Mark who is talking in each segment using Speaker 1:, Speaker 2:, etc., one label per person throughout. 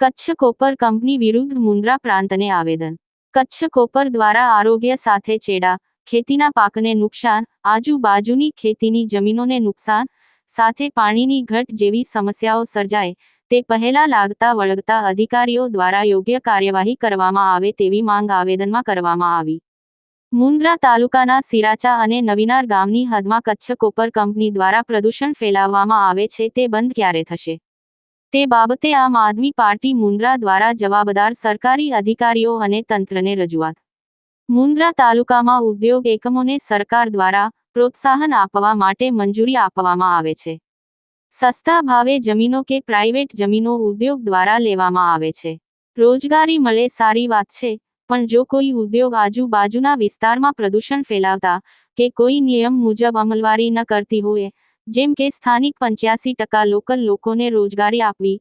Speaker 1: Kutch copper company વિરુદ્ધ મુન્દ્રા પ્રાંતને આવેદન. Kutch copper દ્વારા આરોગ્ય સાથે ચેડા, ખેતીના પાકને નુકસાન, આજુબાજુની ખેતીની જમીનોને નુકસાન, સાથે પાણીની ઘટ જેવી સમસ્યાઓ સર્જાય, તે પહેલા લાગતા વળગતા અધિકારીઓ દ્વારા યોગ્ય કાર્યવાહી કરવામાં આવે તેવી માંગ આવેદનમાં કરવામાં આવી. મુન્દ્રા તાલુકાના સિરાચા અને નવીનાર ગામની હદમાં કચ્છ કોપર કંપની દ્વારા પ્રદૂષણ ફેલાવવામાં આવે છે, તે બંધ ક્યારે થશે? તે બાબતે આમ આદમી પાર્ટી મુન્દ્રા દ્વારા જવાબદાર સરકારી અધિકારીઓ અને તંત્રને રજૂઆત. મુન્દ્રા તાલુકામાં ઉદ્યોગ એકમોને સરકાર દ્વારા પ્રોત્સાહન આપવા માટે મંજૂરી આપવામાં આવે છે. સસ્તા ભાવે જમીનો કે પ્રાઇવેટ જમીનો ઉદ્યોગ દ્વારા લેવામાં આવે છે. રોજગારી મળે સારી વાત છે પણ જો કોઈ ઉદ્યોગ આજુબાજુના વિસ્તારમાં પ્રદૂષણ ફેલાવતા કે કોઈ નિયમ મુજબ અમલવારી ન કરતી હોય, જેમ કે સ્થાનિક પંચ્યાસી ટકા લોકલ લોકોને રોજગારી આપવી,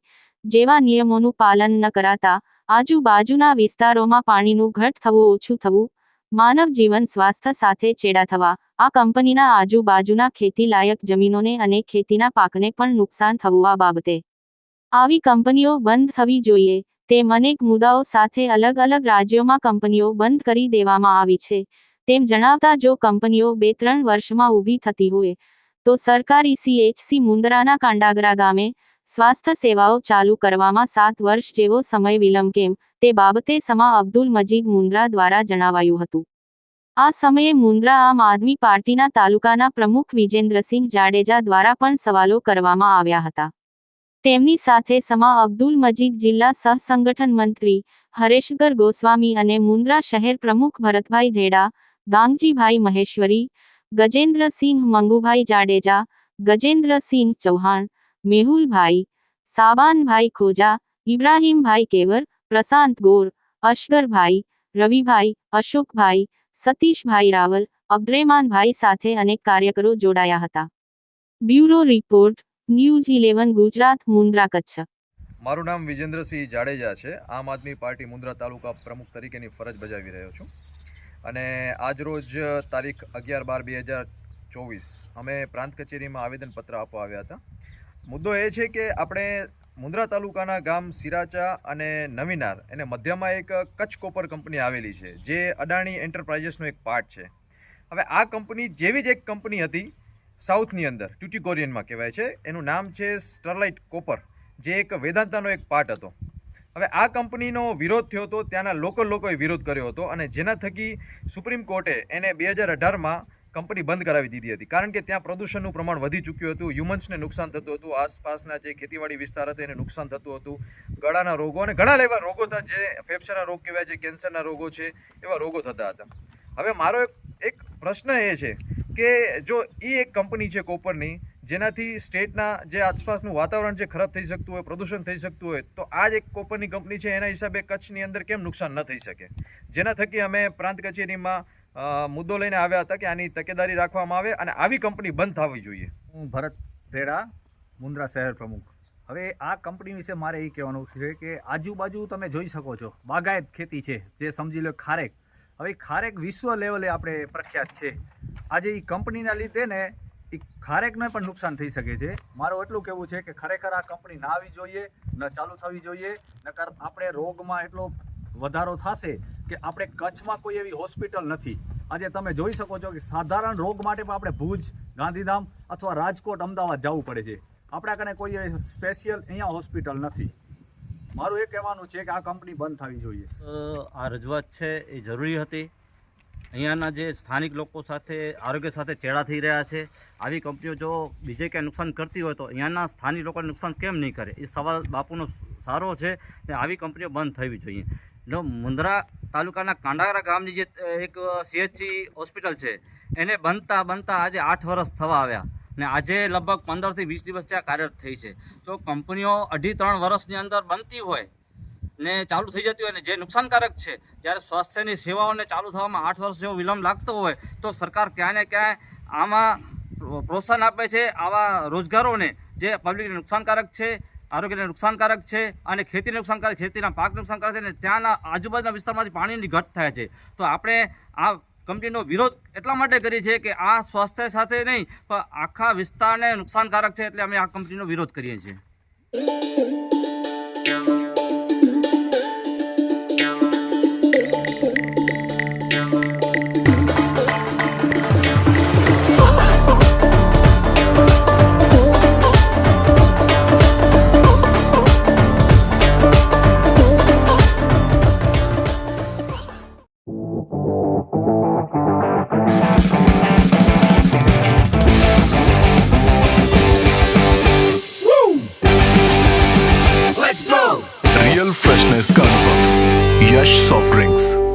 Speaker 1: જેવા નિયમોનું પાલન ન કરાતા આજુબાજુના વિસ્તારોમાં પાણીનું ઘટ થવું ઓછું થવું, માનવ જીવન સ્વાસ્થ્ય સાથે ચેડા થવા, આ કંપનીના આજુબાજુના ખેતી લાયક જમીનોને અને ખેતીના પાકને પણ નુકસાન થવું આ બાબતે. આવી કંપનીઓ બંધ થવી જોઈએ તેમ અનેક મુદ્દાઓ સાથે અલગ અલગ રાજ્યોમાં કંપનીઓ બંધ કરી દેવામાં આવી છે. તેમ જણાવતા જો કંપનીઓ બે ત્રણ વર્ષમાં ઊભી થતી હોય, તો સરકારી સીએચસી મુન્દ્રાના કાંડાગરા ગામે સ્વાસ્થ્ય સેવાઓ ચાલુ કરવામાં સાત વર્ષ જેવો સમય વિલંબ કેમ, તે બાબતે સમા અબ્દુલ મજીદ મુન્દ્રા દ્વારા જણાવાયું હતું. આ સમયે મુન્દ્રા આમ આદમી પાર્ટીના તાલુકાના પ્રમુખ વિજેન્દ્રસિંહ જાડેજા દ્વારા પણ સવાલો કરવામાં આવ્યા હતા. તેમની સાથે સમા અબ્દુલ મજીદ જિલ્લા સહસંગઠન મંત્રી હરેશગર ગોસ્વામી અને મુન્દ્રા શહેર પ્રમુખ ભરતભાઈ ધેડા ગાંગજીભાઈ મહેશ્વરી, ગજેન્દ્રસિંહ મંગુભાઈ જાડેજા, ગજેન્દ્રસિંહ ચૌહાણ, મેહુલભાઈ સાબાનભાઈ ખોજા, ઇબ્રાહીમભાઈ કેવર, પ્રશાંત ગોર, અશગરભાઈ, રવિભાઈ, અશોકભાઈ, સતીશભાઈ રાવલ, અબ્દ્રેમાનભાઈ સાથે અનેક કાર્યકરો જોડાયા હતા. Bureau report news eleven Gujarat Mundra Kutch.
Speaker 2: મારું નામ વિજેન્દ્રસિંહ જાડેજા છે. આમ આદમી પાર્ટી મુન્દ્રા તાલુકા પ્રમુખ તરીકેની ફરજ બજાવી રહ્યો છું. અને આજરોજ તારીખ અગિયાર બાર બે હજાર ચોવીસ અમે પ્રાંત કચેરીમાં આવેદનપત્ર આપવા આવ્યા હતા. મુદ્દો એ છે કે આપણે મુન્દ્રા તાલુકાના ગામ સિરાચા અને નવીનાર એને મધ્યમાં એક કચ્છ કોપર કંપની આવેલી છે, જે અડાણી એન્ટરપ્રાઇઝેસનો એક પાર્ટ છે. હવે આ કંપની જેવી જ એક કંપની હતી સાઉથની અંદર ટ્યુટીકોરિયનમાં કહેવાય છે. એનું નામ છે સ્ટરલાઇટ કોપર, જે એક વેદાંતાનો એક પાર્ટ હતો. હવે આ કંપનીનો વિરોધ થયો હતો, ત્યાંના લોકલ લોકોએ વિરોધ કર્યો હતો અને જેના થકી સુપ્રીમ કોર્ટે એને બે હજાર અઢારમાં કંપની બંધ કરાવી દીધી હતી. કારણ કે ત્યાં પ્રદૂષણનું પ્રમાણ વધી ચૂક્યું હતું, હ્યુમન્સને નુકસાન થતું હતું, આસપાસના જે ખેતીવાડી વિસ્તાર હતા એને નુકસાન થતું હતું. ગળાના રોગો અને ઘણા એવા રોગો હતા જે ફેફસાના રોગ કહેવાય છે, કેન્સરના રોગો છે, એવા રોગો થતા હતા. હવે મારો એક એક પ્રશ્ન એ છે કે જો એ એક કંપની છે કોપરની, જેનાથી સ્ટેટના જે આસપાસનું વાતાવરણ જે ખરાબ થઈ શકતું હોય, પ્રદૂષણ થઈ શકતું હોય, તો આ જ એક કોપરની કંપની છે, એના હિસાબે કચ્છની અંદર કેમ નુકસાન ન થઈ શકે? જેના થકી અમે પ્રાંત કચેરીમાં મુદ્દો લઈને આવ્યા હતા કે આની તકેદારી રાખવામાં આવે અને આવી કંપની બંધ થવી જોઈએ.
Speaker 3: હું ભરત ધેડા મુન્દ્રા શહેર પ્રમુખ. હવે આ કંપની વિશે મારે એ કહેવાનું છે કે આજુબાજુ તમે જોઈ શકો છો, બાગાયત ખેતી છે, જે સમજી લો ખારેક. હવે ખારેક વિશ્વ લેવલે આપણે પ્રખ્યાત છે. આજે એ કંપનીના લીધે ને એ ખારેકને પણ નુકસાન થઈ શકે છે. મારું એટલું કહેવું છે કે ખરેખર આ કંપની ના આવી જોઈએ, ન ચાલુ થવી જોઈએ, નકર આપણે રોગમાં એટલો વધારો થશે કે આપણે કચ્છમાં કોઈ એવી હોસ્પિટલ નથી. આજે તમે જોઈ શકો છો કે સાધારણ રોગ માટે પણ આપણે ભુજ, ગાંધીધામ અથવા રાજકોટ અમદાવાદ જવું પડે છે. આપણા કને કોઈ સ્પેશિયલ અહીંયા હોસ્પિટલ નથી. મારું એ કહેવાનું છે કે આ કંપની બંધ થવી જોઈએ.
Speaker 4: આ રજૂઆત છે એ જરૂરી હતી. અહીંયાના જે સ્થાનિક લોકો સાથે, આરોગ્ય સાથે ચેડા થઈ રહ્યા છે. આવી કંપનીઓ જો બીજે ક્યાંય નુકસાન કરતી હોય તો અહીંયાના સ્થાનિક લોકોને નુકસાન કેમ નહીં કરે? એ સવાલ બાપુનો સારો છે ને આવી કંપનીઓ બંધ થવી જોઈએ. જો મુન્દ્રા તાલુકાના કાંડાગરા ગામની જે એક સીએચસી હોસ્પિટલ છે, એને બનતા બનતા આજે આઠ વર્ષ થવા આવ્યા. ને આજે લગભગ પંદરથી વીસ દિવસ ત્યાં કાર્યરત થઈ છે. જો કંપનીઓ અઢી ત્રણ વર્ષની અંદર બનતી હોય ને ચાલુ થઈ જતી હોય ને જે નુકસાનકારક છે, જ્યારે સ્વાસ્થ્યની સેવાઓને ચાલુ થવામાં આઠ વર્ષ જેવો વિલંબ લાગતો હોય, તો સરકાર ક્યાંય ને ક્યાંય આમાં પ્રોત્સાહન આપે છે આવા રોજગારોને, જે પબ્લિકને નુકસાનકારક છે, આરોગ્યને નુકસાનકારક છે અને ખેતીને નુકસાનકારક, ખેતીના પાક નુકસાનકારક છે ને ત્યાંના આજુબાજુના વિસ્તારમાંથી પાણીની ઘટ થાય છે. તો આપણે આ કંપનીનો વિરોધ એટલા માટે કરી છે કે આ સ્વાસ્થ્ય સાથે નહીં, પણ આખા વિસ્તારને નુકસાનકારક છે એટલે અમે આ કંપનીનો વિરોધ કરીએ છીએ.
Speaker 5: National carnival Yash soft drinks